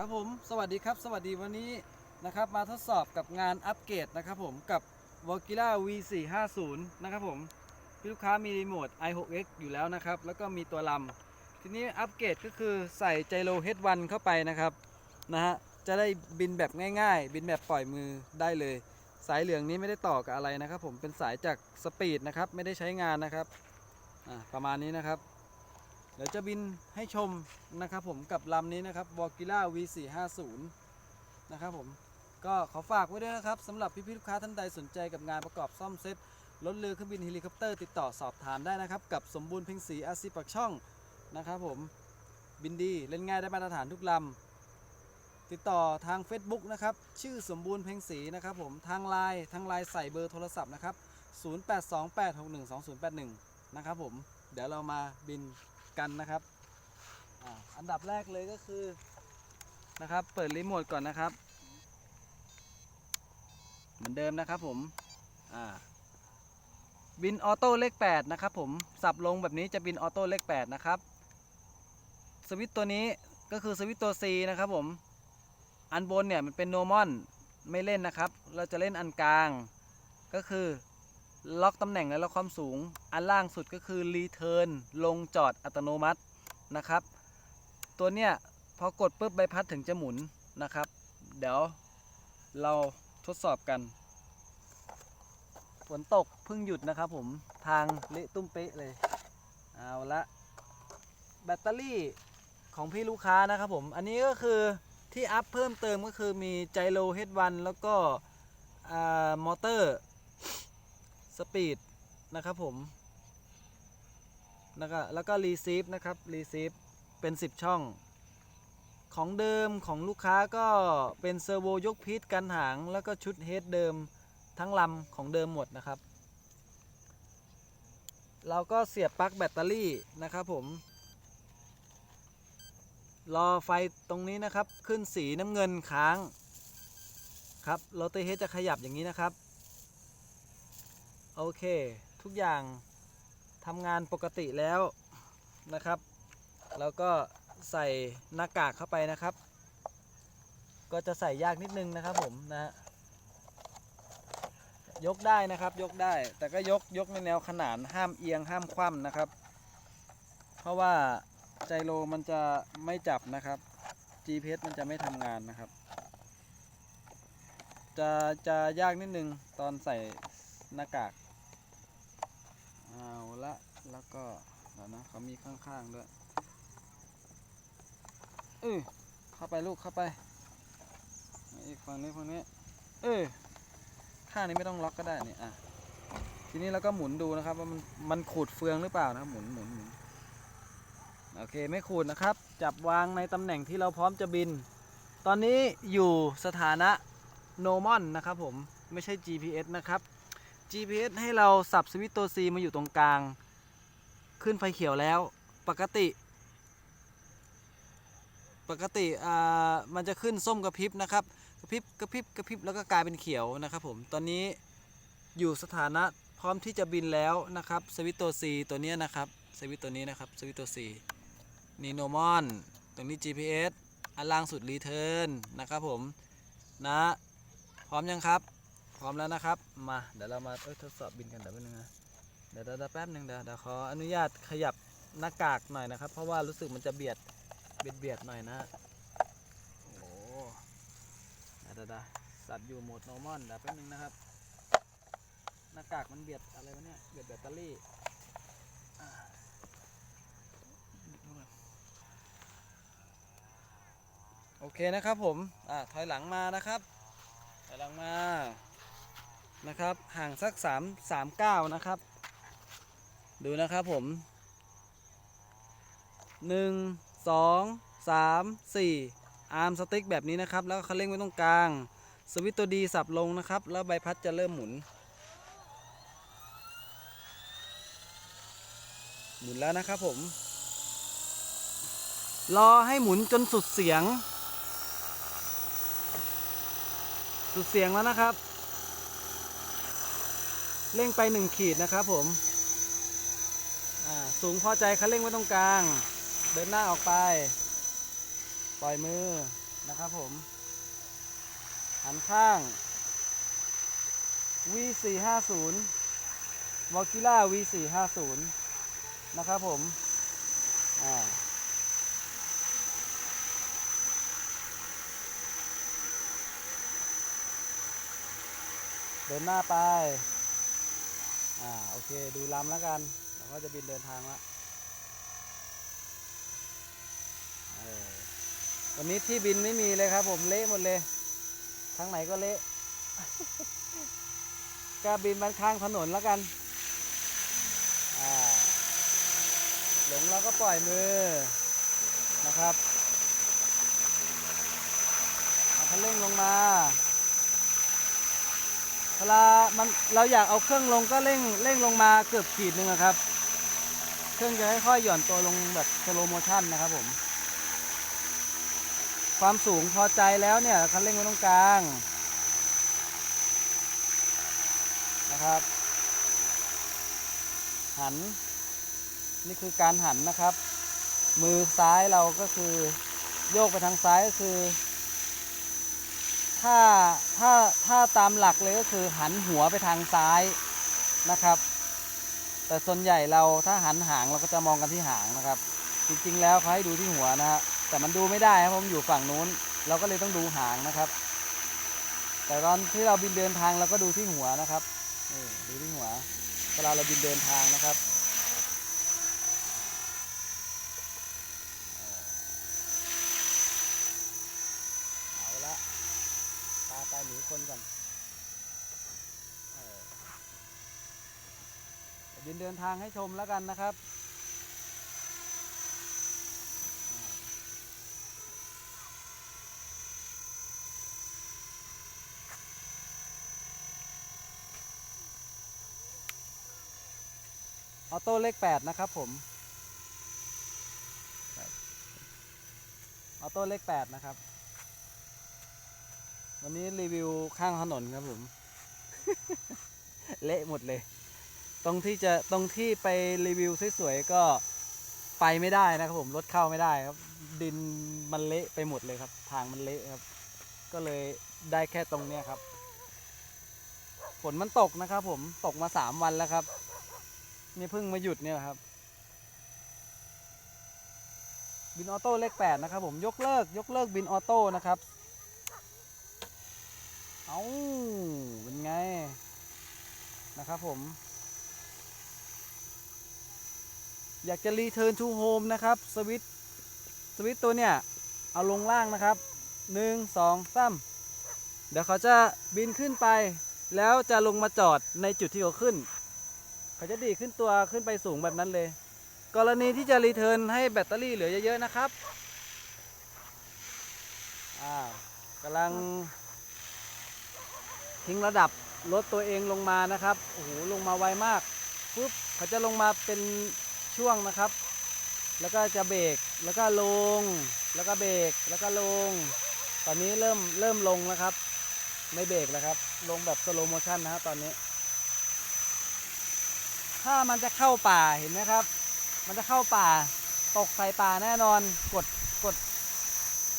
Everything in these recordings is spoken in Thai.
ครับผมสวัสดีครับสวัสดีวันนี้นะครับมาทดสอบกับงานอัปเกรดนะครับผมกับ v o g i l a V450 นะครับผมพี่ลูกค้ามีรีโมท i6x อยู่แล้วนะครับ แล้วก็มีตัวลำทีนี้อัปเกรดก็คือใส่ไจโร H1 เข้าไปนะครับนะฮะจะได้บินแบบง่ายๆ บินแบบปล่อยมือได้เลย สายเหลืองนี้ไม่ได้ต่อกับอะไรนะครับ ผมเป็นสายจากสปีดนะครับไม่ได้ใช้งานนะครับประมาณนี้นะครับ เดี๋ยวจะบินให้ชมนะครับผมกับลำนี้นะครับ v o g i l a V450 นะครับผมก็ขอฝากไว้ด้วยนะครับสำหรับพี่ๆลูกค้าท่านใดสนใจกับงานประกอบซ่อมเซ็ตรถเรือเครื่องบินเฮลิคอปเตอร์ติดต่อสอบถามได้นะครับ กับสมบูรณ์เพ็งศรีอาซีปักช่องนะครับผมบินดีเล่นง่ายได้มาตรฐานทุกลำติดต่อทาง Facebook นะครับ ชื่อสมบูรณ์เพ็งศรีนะครับผมทางไลน์ทางไลน์ใส่เบอร์โทรศัพท์นะครับ 0828612081 นะครับผมเดี๋ยวเรามาบิน กันนะครับอ่าอันดับแรกเลยก็คือนะครับ เปิดรีโมทก่อนนะครับ เหมือนเดิมนะครับผมอ่าบินออโต้เลข8นะครับผมสับลงแบบนี้จะบินออโต้เลข8นะครับสวิตตัวนี้ก็คือสวิตตัว C นะครับผมอันบนเนี่ยมันเป็นโนมอนไม่เล่นนะครับ เราจะเล่นอันกลางก็คือ ล็อกตำแหน่งและล็อกความสูง อันล่างสุดก็คือรีเทิร์นลงจอดอัตโนมัตินะครับ ตัวเนี้ยพอกดปุ๊บใบพัดถึงจะหมุนนะครับ เดี๋ยวเราทดสอบกัน ฝนตกเพิ่งหยุดนะครับผม ทางเละตุ้มเป๊ะเลย เอาละแบตเตอรี่ของพี่ลูกค้านะครับผม อันนี้ก็คือที่อัพเพิ่มเติมก็คือมีไจโร H1 แล้วก็มอเตอร์ สปีดนะครับผมแล้วก็แล้วก็รีซีฟนะครับรีซีฟเป็น 10 ช่อง ของเดิมของลูกค้าก็เป็นเซอร์โวยกพิษกันหาง แล้วก็ชุดเฮดเดิมทั้งลำของเดิมหมดนะครับ เราก็เสียบปลั๊กแบตเตอรี่นะครับผม รอไฟตรงนี้นะครับขึ้นสีน้ำเงินค้าง ครับโรเตเฮดจะขยับอย่างนี้นะครับ โอเค ทุกอย่างทำงานปกติแล้วนะครับ แล้วก็ใส่หน้ากากเข้าไปนะครับ ก็จะใส่ยากนิดนึงนะครับผมนะฮะยกได้นะครับยกได้ แต่ก็ยกยกในแนวขนานห้ามเอียงห้ามคว่ำนะครับ เพราะว่าไจโรมันจะไม่จับนะครับ GPS มันจะไม่ทำงานนะครับ จะจะยากนิดนึงตอนใส่หน้ากาก ละ แล้วก็เดี๋ยวนะเขามีข้างๆด้วยเออเข้าไปลูกเข้าไปอีกฝั่งนี้ฝั่งนี้เออข้างนี้ไม่ต้องล็อกก็ได้นี่อะทีนี้เราก็หมุนดูนะครับว่ามันมันขูดเฟืองหรือเปล่านะครับหมุนหมุนหมุนโอเคไม่ขูดนะครับ จับวางในตำแหน่งที่เราพร้อมจะบิน ตอนนี้อยู่สถานะโนมอนนะครับผมไม่ใช่ GPS นะครับ GPS ให้เราสับสวิตตัว C มาอยู่ตรงกลาง ขึ้นไฟเขียวแล้ว ปกติ ปกติอ่ามันจะขึ้นส้มกระพริบนะครับ กระพริบกระพริบกระพริบแล้วก็กลายเป็นเขียวนะครับผม ตอนนี้อยู่สถานะพร้อมที่จะบินแล้วนะครับ สวิตตัว C ตัวเนี้ยนะครับสวิตตัวนี้นะครับสวิตตัว C นีโนมอนตรงนี้ GPS อันล่างสุดรีเทิร์นนะครับผมนะ พร้อมยังครับ พร้อมแล้วนะครับ มาเดี๋ยวเรามาทดสอบบินกันเดี๋ยวแป๊บนึงนะเดี๋ยวเดี๋ยวเดี๋ยวแป๊บนึงเดี๋ยวเดี๋ยวขออนุญาตขยับหน้ากากหน่อยนะครับ เพราะว่ารู้สึกมันจะเบียดเบียดเบียดหน่อยนะโอ้โหเดี๋ยวเดี๋ยวสัตว์อยู่โหมด normal เดี๋ยวแป๊บนึงนะครับ หน้ากากมันเบียดอะไรวะเนี่ยเบียดแบตเตอรี่โอเคนะครับผมอ่าถอยหลังมานะครับถอยหลังมา นะครับ ห่างสัก 3 3 9 นะครับ ดูนะครับผม 1 2 3 4 อาร์มสติ๊กแบบนี้นะครับ แล้วก็คันเร่งไว้ตรงกลาง สวิตตัวดีสับลงนะครับ แล้วใบพัดจะเริ่มหมุน หมุนแล้วนะครับผม รอให้หมุนจนสุดเสียง สุดเสียงแล้วนะครับ เร่งไปหนึ่งขีดนะครับผมอ่าสูงพอใจคันเร่งไว้ตรงกลาง เดินหน้าออกไป ปล่อยมือนะครับผม หันข้าง V450 v o g i l a V450 นะครับผมอ่าเดินหน้าไป อ่าโอเคดูลำแล้วกันเราก็จะบินเดินทางละวันนี้ที่บินไม่มีเลยครับ ผมเละหมดเลยทางไหนก็เละก็บินมันข้างถนนแล้วกันอ่าหลงเราก็ปล่อยมือนะครับเอาคันเร่งลงมา เวลามันเราอยากเอาเครื่องลงก็เร่งเร่งลงมาเกือบขีดหนึ่งอะครับ เครื่องจะค่อยๆหย่อนตัวลงแบบสโลโมชั่นนะครับผม ความสูงพอใจแล้วเนี่ยคันเร่งไว้ตรงกลางนะครับ หัน นี่คือการหันนะครับ มือซ้ายเราก็คือโยกไปทางซ้ายก็คือ ถ้าถ้าถ้าตามหลักเลยก็คือหันหัวไปทางซ้ายนะครับ แต่ส่วนใหญ่เราถ้าหันหางเราก็จะมองกันที่หางนะครับ จริงๆ แล้วเขาให้ดูที่หัวนะฮะแต่มันดูไม่ได้ครับผมอยู่ฝั่งนู้น เราก็เลยต้องดูหางนะครับ แต่ตอนที่เราบินเดินทางเราก็ดูที่หัวนะครับนี่ดูที่หัวเวลาเราบินเดินทางนะครับ เอาละปาไปหนีคนก่อนเดินเดินทางให้ชมแล้วกันนะครับ ออโต้เลขแปดนะครับผม ออโต้เลขแปดนะครับ วันนี้รีวิวข้างถนนครับผม เละหมดเลย ตรงที่จะตรงที่ไปรีวิวสวยๆก็ไปไม่ได้นะครับผมรถเข้าไม่ได้ครับ ดินมันเละไปหมดเลยครับ ทางมันเละครับ ก็เลยได้แค่ตรงเนี้ยครับฝนมันตกนะครับ ผมตกมาสามวันแล้วครับนี่เพิ่งมาหยุดเนี่ยครับบินออโต้เลขแปดนะครับผมยกเลิกยกเลิกบินออโต้นะครับ เอาเป็นไง นะครับผม อยากจะรีเทิร์นทูโฮมนะครับ สวิตสวิตตัวเนี้ยเอาลงล่างนะครับหนึ่งสองสามเดี๋ยวเขาจะบินขึ้นไป แล้วจะลงมาจอดในจุดที่เขาขึ้น เขาจะดีขึ้นตัวขึ้นไปสูงแบบนั้นเลย กรณีที่จะรีเทิร์นให้แบตเตอรี่เหลือเยอะ ๆ นะครับ อ่ากำลัง ทิ้งระดับรถตัวเองลงมานะครับโอ้โหลงมาไวมากปุ๊บเขาจะลงมาเป็นช่วงนะครับ แล้วก็จะเบรกแล้วก็ลง แล้วก็เบรกแล้วก็ลง ตอนนี้เริ่มเริ่มลงแล้วครับ ไม่เบรกแล้วครับ ลงแบบสโลโมชันนะครับตอนนี้ ถ้ามันจะเข้าป่าเห็นไหมครับ มันจะเข้าป่าตกใส่ป่าแน่นอนกดกด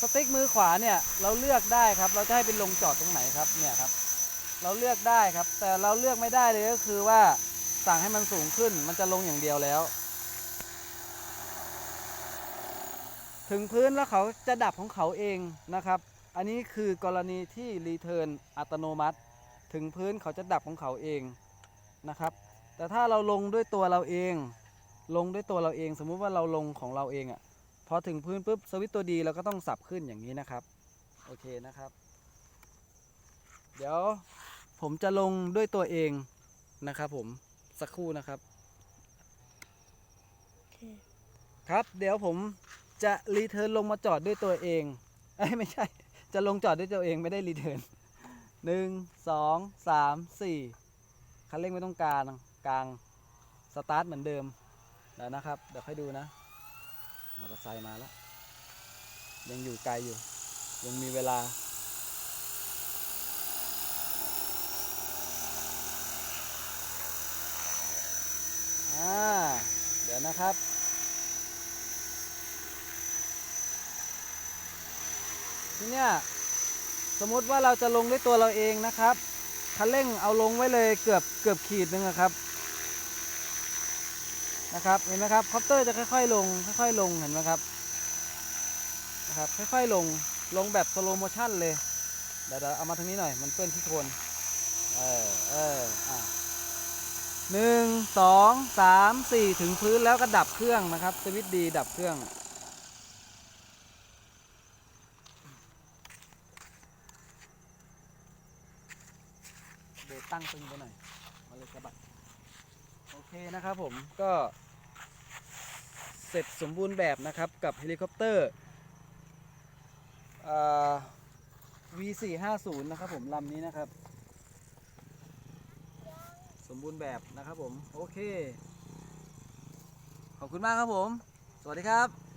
สติ๊กมือขวาเนี่ยเราเลือกได้ครับ เราจะให้เป็นลงจอดตรงไหนครับเนี่ยครับ เราเลือกได้ครับ แต่เราเลือกไม่ได้เลยก็คือว่าสั่งให้มันสูงขึ้นมันจะลงอย่างเดียวแล้ว ถึงพื้นแล้วเขาจะดับของเขาเองนะครับ อันนี้คือกรณีที่รีเทิร์นอัตโนมัติ ถึงพื้นเขาจะดับของเขาเองนะครับ แต่ถ้าเราลงด้วยตัวเราเอง ลงด้วยตัวเราเอง สมมุติว่าเราลงของเราเองอะ่ะพอถึงพื้นปุ๊บสวิตตัวดีเราก็ต้องสับขึ้นอย่างนี้นะครับ โอเคนะครับ เดี๋ยว ผมจะลงด้วยตัวเองนะครับผมสักครู่นะครับคครับเดี๋ยวผมจะรีเทิร์นลงมาจอดด้วยตัวเองเอ้ยไม่ใช่ จะลงจอดด้วยตัวเองไม่ได้รีเทิร์นหนึ่งสองสามสี่คันเร่งไม่ต้องกลางกลางสตาร์ทเหมือนเดิมเดี๋ยวนะครับ เดี๋ยวค่อยดูนะมอเตอร์ไซค์มาแล้ว ยังอยู่ไกลอยู่ ยังมีเวลา อ่า เดี๋ยวนะครับ ทีเนี้ยสมมติว่าเราจะลงด้วยตัวเราเองนะครับคันเร่งเอาลงไว้เลยเกือบเกือบขีดนึงครับนะครับเห็นไหมครับคอปเตอร์จะค่อยๆลงค่อยๆลงเห็นไหมครับนะครับค่อยๆลงลงแบบสโลโมชั่นเลยเดี๋ยวเดี๋ยวเอามาทางนี้หน่อยมันเปื้อนที่โคนเออเอออะ หนึ่งสองสามสี่ถึงพื้นแล้วก็ดับเครื่องนะครับ สวิตดีดับเครื่องเบรกตั้งตึงไปหน่อย มาเลยกระบะโอเคนะครับผมก็เสร็จสมบูรณ์แบบนะครับกับเฮลิคอปเตอร์อ่า V450 นะครับผมลำนี้นะครับ สมบูรณ์แบบนะครับผม โอเค ขอบคุณมากครับผม สวัสดีครับ